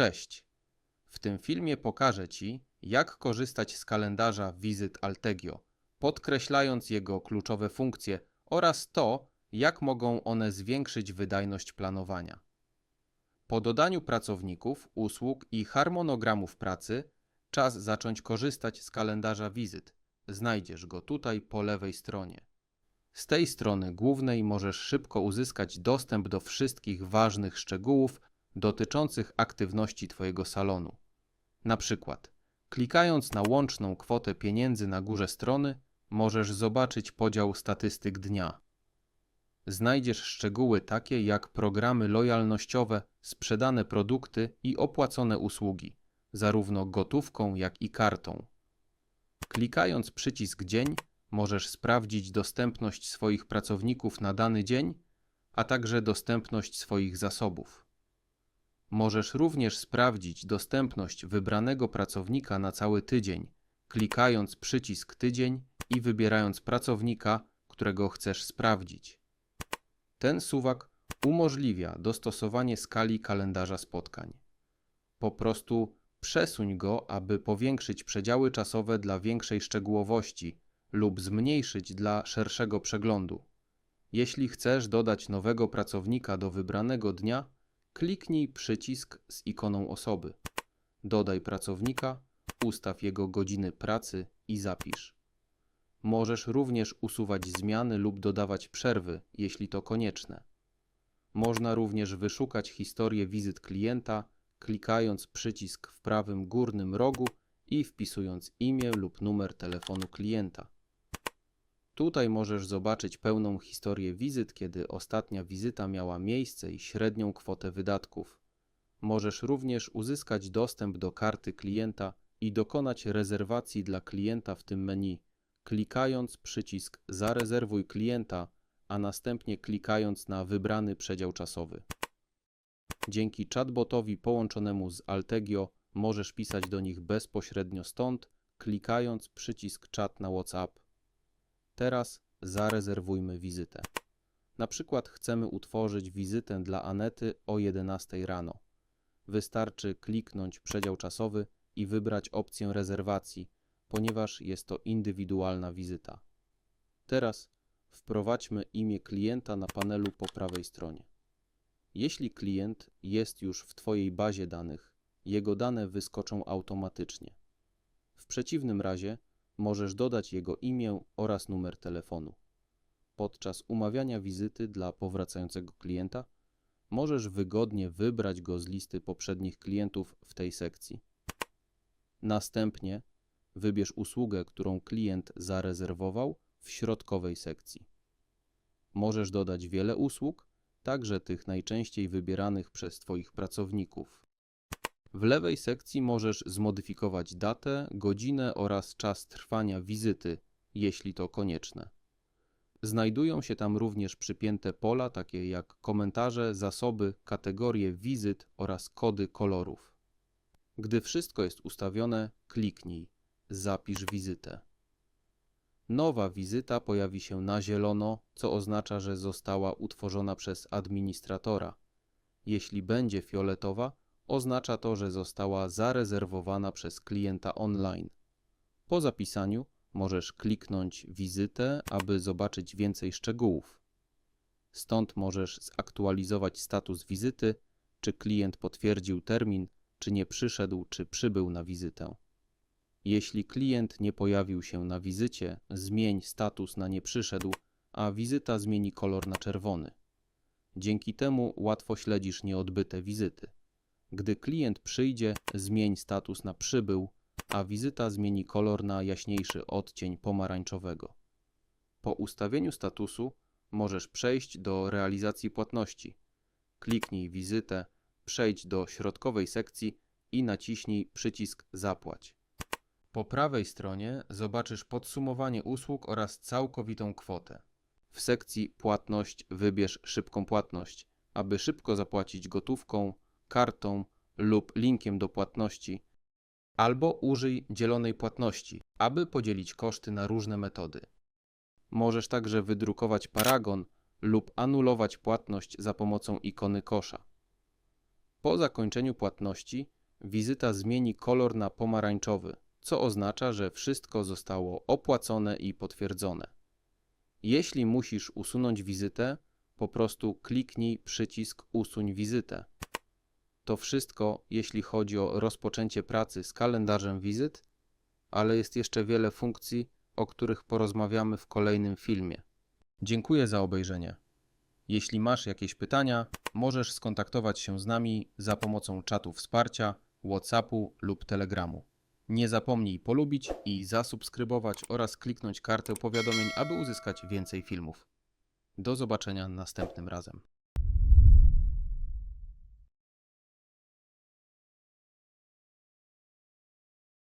Cześć! W tym filmie pokażę Ci, jak korzystać z kalendarza wizyt Altegio, podkreślając jego kluczowe funkcje oraz to, jak mogą one zwiększyć wydajność planowania. Po dodaniu pracowników, usług i harmonogramów pracy, czas zacząć korzystać z kalendarza wizyt. Znajdziesz go tutaj po lewej stronie. Z tej strony głównej możesz szybko uzyskać dostęp do wszystkich ważnych szczegółów dotyczących aktywności Twojego salonu. Na przykład, klikając na łączną kwotę pieniędzy na górze strony, możesz zobaczyć podział statystyk dnia. Znajdziesz szczegóły takie jak programy lojalnościowe, sprzedane produkty i opłacone usługi, zarówno gotówką, jak i kartą. Klikając przycisk Dzień, możesz sprawdzić dostępność swoich pracowników na dany dzień, a także dostępność swoich zasobów. Możesz również sprawdzić dostępność wybranego pracownika na cały tydzień, klikając przycisk Tydzień i wybierając pracownika, którego chcesz sprawdzić. Ten suwak umożliwia dostosowanie skali kalendarza spotkań. Po prostu przesuń go, aby powiększyć przedziały czasowe dla większej szczegółowości lub zmniejszyć dla szerszego przeglądu. Jeśli chcesz dodać nowego pracownika do wybranego dnia, kliknij przycisk z ikoną osoby. Dodaj pracownika, ustaw jego godziny pracy i zapisz. Możesz również usuwać zmiany lub dodawać przerwy, jeśli to konieczne. Można również wyszukać historię wizyt klienta, klikając przycisk w prawym górnym rogu i wpisując imię lub numer telefonu klienta. Tutaj możesz zobaczyć pełną historię wizyt, kiedy ostatnia wizyta miała miejsce i średnią kwotę wydatków. Możesz również uzyskać dostęp do karty klienta i dokonać rezerwacji dla klienta w tym menu, klikając przycisk Zarezerwuj klienta, a następnie klikając na wybrany przedział czasowy. Dzięki chatbotowi połączonemu z Altegio możesz pisać do nich bezpośrednio stąd, klikając przycisk Chat na WhatsApp. Teraz zarezerwujmy wizytę. Na przykład chcemy utworzyć wizytę dla Anety o 11 rano. Wystarczy kliknąć przedział czasowy i wybrać opcję rezerwacji, ponieważ jest to indywidualna wizyta. Teraz wprowadźmy imię klienta na panelu po prawej stronie. Jeśli klient jest już w Twojej bazie danych, jego dane wyskoczą automatycznie. W przeciwnym razie możesz dodać jego imię oraz numer telefonu. Podczas umawiania wizyty dla powracającego klienta możesz wygodnie wybrać go z listy poprzednich klientów w tej sekcji. Następnie wybierz usługę, którą klient zarezerwował w środkowej sekcji. Możesz dodać wiele usług, także tych najczęściej wybieranych przez Twoich pracowników. W lewej sekcji możesz zmodyfikować datę, godzinę oraz czas trwania wizyty, jeśli to konieczne. Znajdują się tam również przypięte pola takie jak komentarze, zasoby, kategorie wizyt oraz kody kolorów. Gdy wszystko jest ustawione, kliknij Zapisz wizytę. Nowa wizyta pojawi się na zielono, co oznacza, że została utworzona przez administratora. Jeśli będzie fioletowa, oznacza to, że została zarezerwowana przez klienta online. Po zapisaniu możesz kliknąć wizytę, aby zobaczyć więcej szczegółów. Stąd możesz zaktualizować status wizyty, czy klient potwierdził termin, czy nie przyszedł, czy przybył na wizytę. Jeśli klient nie pojawił się na wizycie, zmień status na nie przyszedł, a wizyta zmieni kolor na czerwony. Dzięki temu łatwo śledzisz nieodbyte wizyty. Gdy klient przyjdzie, zmień status na przybył, a wizyta zmieni kolor na jaśniejszy odcień pomarańczowego. Po ustawieniu statusu możesz przejść do realizacji płatności. Kliknij wizytę, przejdź do środkowej sekcji i naciśnij przycisk Zapłać. Po prawej stronie zobaczysz podsumowanie usług oraz całkowitą kwotę. W sekcji Płatność wybierz szybką płatność, aby szybko zapłacić gotówką, kartą lub linkiem do płatności, albo użyj dzielonej płatności, aby podzielić koszty na różne metody. Możesz także wydrukować paragon lub anulować płatność za pomocą ikony kosza. Po zakończeniu płatności wizyta zmieni kolor na pomarańczowy, co oznacza, że wszystko zostało opłacone i potwierdzone. Jeśli musisz usunąć wizytę, po prostu kliknij przycisk Usuń wizytę. To wszystko, jeśli chodzi o rozpoczęcie pracy z kalendarzem wizyt, ale jest jeszcze wiele funkcji, o których porozmawiamy w kolejnym filmie. Dziękuję za obejrzenie. Jeśli masz jakieś pytania, możesz skontaktować się z nami za pomocą czatu wsparcia, WhatsAppu lub Telegramu. Nie zapomnij polubić i zasubskrybować oraz kliknąć kartę powiadomień, aby uzyskać więcej filmów. Do zobaczenia następnym razem.